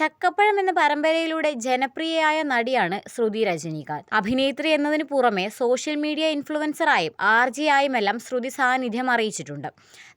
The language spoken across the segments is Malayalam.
ചക്കപ്പഴം എന്ന പരമ്പരയിലൂടെ ജനപ്രിയയായ നടിയാണ് ശ്രുതി രജനീകാന്ത്. അഭിനേത്രി എന്നതിന് പുറമെ സോഷ്യൽ മീഡിയ ഇൻഫ്ലുവൻസറായും ആർ ജെ ആയുമെല്ലാം ശ്രുതി സാന്നിധ്യം അറിയിച്ചിട്ടുണ്ട്.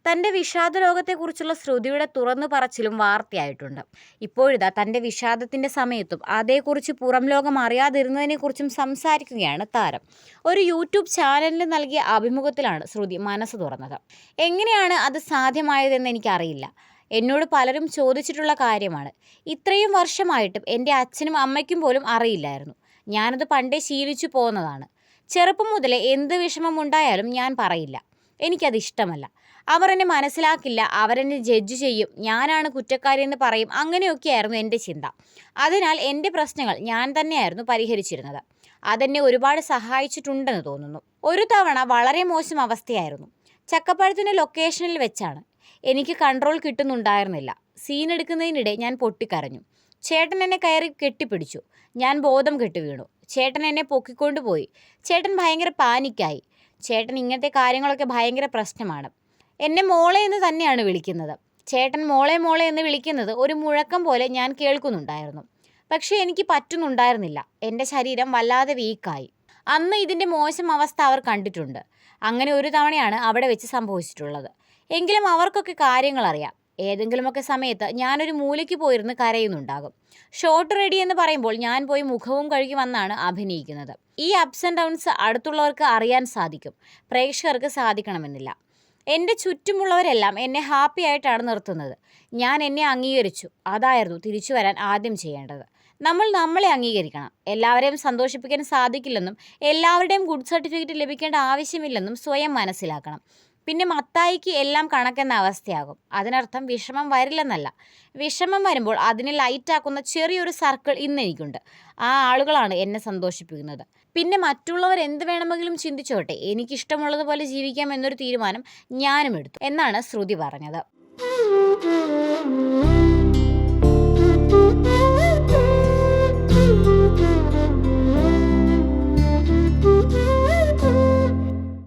തന്റെ വിഷാദ ലോകത്തെക്കുറിച്ചുള്ള ശ്രുതിയുടെ തുറന്നു പറച്ചിലും വാർത്തയായിട്ടുണ്ട്. ഇപ്പോഴിതാ തന്റെ വിഷാദത്തിന്റെ സമയത്തും അതേക്കുറിച്ച് പുറം ലോകം അറിയാതിരുന്നതിനെക്കുറിച്ചും സംസാരിക്കുകയാണ് താരം. ഒരു യൂട്യൂബ് ചാനലിന് നൽകിയ അഭിമുഖത്തിലാണ് ശ്രുതി മനസ്സ് തുറന്നത്. എങ്ങനെയാണ് അത് സാധ്യമായതെന്ന് എനിക്കറിയില്ല. എന്നോട് പലരും ചോദിച്ചിട്ടുള്ള കാര്യമാണ്. ഇത്രയും വർഷമായിട്ടും എന്റെ അച്ഛനും അമ്മയ്ക്കും പോലും അറിയില്ലായിരുന്നു. ഞാനത് പണ്ടേ ശീലിച്ചു പോകുന്നതാണ് ചെറുപ്പം മുതലേ എന്ത് വിഷമം ഉണ്ടായാലും ഞാൻ പറയില്ല. എനിക്കത് ഇഷ്ടമല്ല. അവർ എന്നെ മനസ്സിലാക്കില്ല അവരെന്നെ ജഡ്ജ് ചെയ്യും ഞാനാണ് കുറ്റക്കാരിയെന്ന് പറയും അങ്ങനെയൊക്കെയായിരുന്നു എന്റെ ചിന്ത. അതിനാൽ എന്റെ പ്രശ്നങ്ങൾ ഞാൻ തന്നെയായിരുന്നു പരിഹരിച്ചിരുന്നത്. അതെന്നെ ഒരുപാട് സഹായിച്ചിട്ടുണ്ടെന്ന് തോന്നുന്നു. ഒരു തവണ വളരെ മോശം അവസ്ഥയായിരുന്നു. ചക്കപ്പഴത്തിന്റെ ലൊക്കേഷനിൽ വെച്ചാണ്. എനിക്ക് കൺട്രോൾ കിട്ടുന്നുണ്ടായിരുന്നില്ല. സീൻ എടുക്കുന്നതിനിടെ ഞാൻ പൊട്ടിക്കരഞ്ഞു. ചേട്ടൻ എന്നെ കയറി കെട്ടിപ്പിടിച്ചു. ഞാൻ ബോധം കെട്ടി വീണു. ചേട്ടൻ എന്നെ പൊക്കിക്കൊണ്ടുപോയി ചേട്ടൻ ഭയങ്കര പാനിക്കായി ചേട്ടൻ ഇങ്ങനത്തെ കാര്യങ്ങളൊക്കെ ഭയങ്കര പ്രശ്നമാണ്. എന്നെ മോളെ എന്ന് തന്നെയാണ് വിളിക്കുന്നത്. ചേട്ടൻ മോളെ മോളെ എന്ന് വിളിക്കുന്നത് ഒരു മുഴക്കം പോലെ ഞാൻ കേൾക്കുന്നുണ്ടായിരുന്നു. പക്ഷേ എനിക്ക് പറ്റുന്നുണ്ടായിരുന്നില്ല. എന്റെ ശരീരം വല്ലാതെ വീക്കായി അന്ന് ഇതിന്റെ മോശം അവസ്ഥ അവർ കണ്ടിട്ടുണ്ട്. അങ്ങനെ ഒരു തവണയാണ് അവിടെ വെച്ച് സംഭവിച്ചിട്ടുള്ളത്. എങ്കിലും അവർക്കൊക്കെ കാര്യങ്ങൾ അറിയാം ഏതെങ്കിലുമൊക്കെ സമയത്ത് ഞാനൊരു മൂലയ്ക്ക് പോയിരുന്ന് കരയുന്നുണ്ടാകും. ഷോർട്ട് റെഡി എന്ന് പറയുമ്പോൾ ഞാൻ പോയി മുഖവും കഴുകി വന്നാണ് അഭിനയിക്കുന്നത്. ഈ അപ്സ് ആൻഡ് ഡൗൺസ് അടുത്തുള്ളവർക്ക് അറിയാൻ സാധിക്കും. പ്രേക്ഷകർക്ക് സാധിക്കണമെന്നില്ല. എന്റെ ചുറ്റുമുള്ളവരെല്ലാം എന്നെ ഹാപ്പി ആയിട്ടാണ് നിർത്തുന്നത്. ഞാൻ എന്നെ അംഗീകരിച്ചു. അതായിരുന്നു തിരിച്ചു വരാൻ ആദ്യം ചെയ്യേണ്ടത്. നമ്മൾ നമ്മളെ അംഗീകരിക്കണം. എല്ലാവരെയും സന്തോഷിപ്പിക്കാൻ സാധിക്കില്ലെന്നും എല്ലാവരുടെയും ഗുഡ് സർട്ടിഫിക്കറ്റ് ലഭിക്കേണ്ട ആവശ്യമില്ലെന്നും സ്വയം മനസ്സിലാക്കണം. പിന്നെ മത്തായിക്ക് എല്ലാം കണക്കെന്ന അവസ്ഥയാകും. അതിനർത്ഥം വിഷമം വരില്ലെന്നല്ല. വിഷമം വരുമ്പോൾ അതിനെ ലൈറ്റാക്കുന്ന ചെറിയൊരു സർക്കിൾ ഇന്ന് എനിക്കുണ്ട്. ആ ആളുകളാണ് എന്നെ സന്തോഷിപ്പിക്കുന്നത്. പിന്നെ മറ്റുള്ളവർ എന്ത് വേണമെങ്കിലും ചിന്തിച്ചോട്ടെ. എനിക്കിഷ്ടമുള്ളതുപോലെ ജീവിക്കാം എന്നൊരു തീരുമാനം ഞാനും എടുത്തു. എന്നാണ് ശ്രുതി പറഞ്ഞത്.